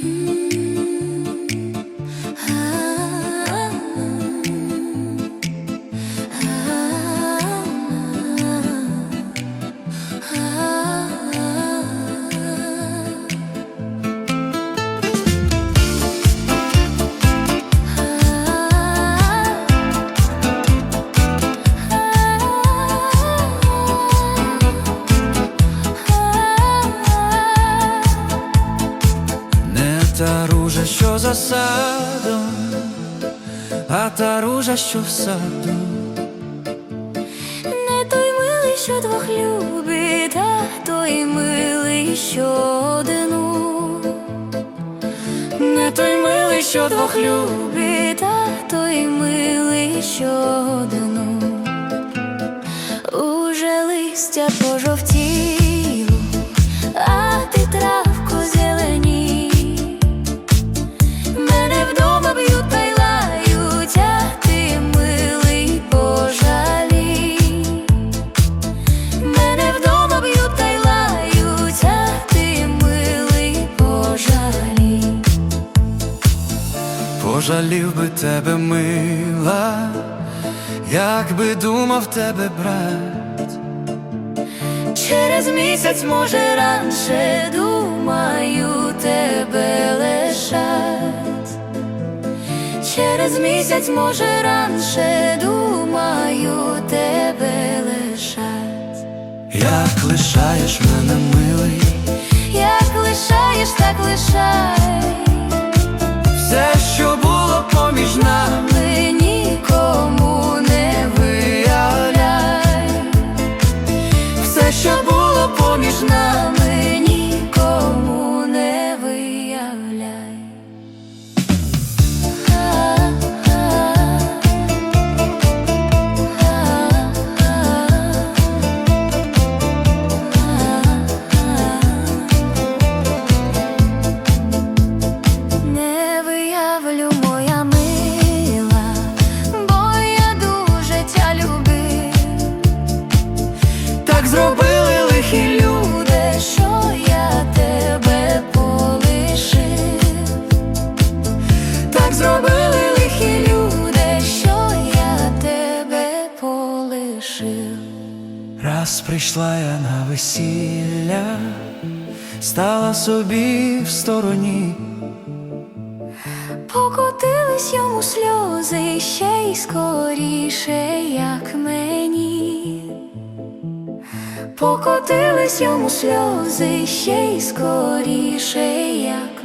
Не що за садом, а та ружа, що в саду. Не той милий, що двох любить, а той милий, що одну. Не той милий, що двох любить, а той милий, що одну. Уже листя пожовтіло, Пожалів би тебе, мила, як би думав тебе брат. Через місяць, може, раніше думаю тебе лишать. Через місяць, може, раніше думаю тебе лишать. Як лишаєш мене, милий, Як лишаєш, так лишай. Було полишив. Раз прийшла я на весілля, стала собі в стороні. Покотились йому сльози ще й скоріше, як мені. Покотились йому сльози ще й скоріше, як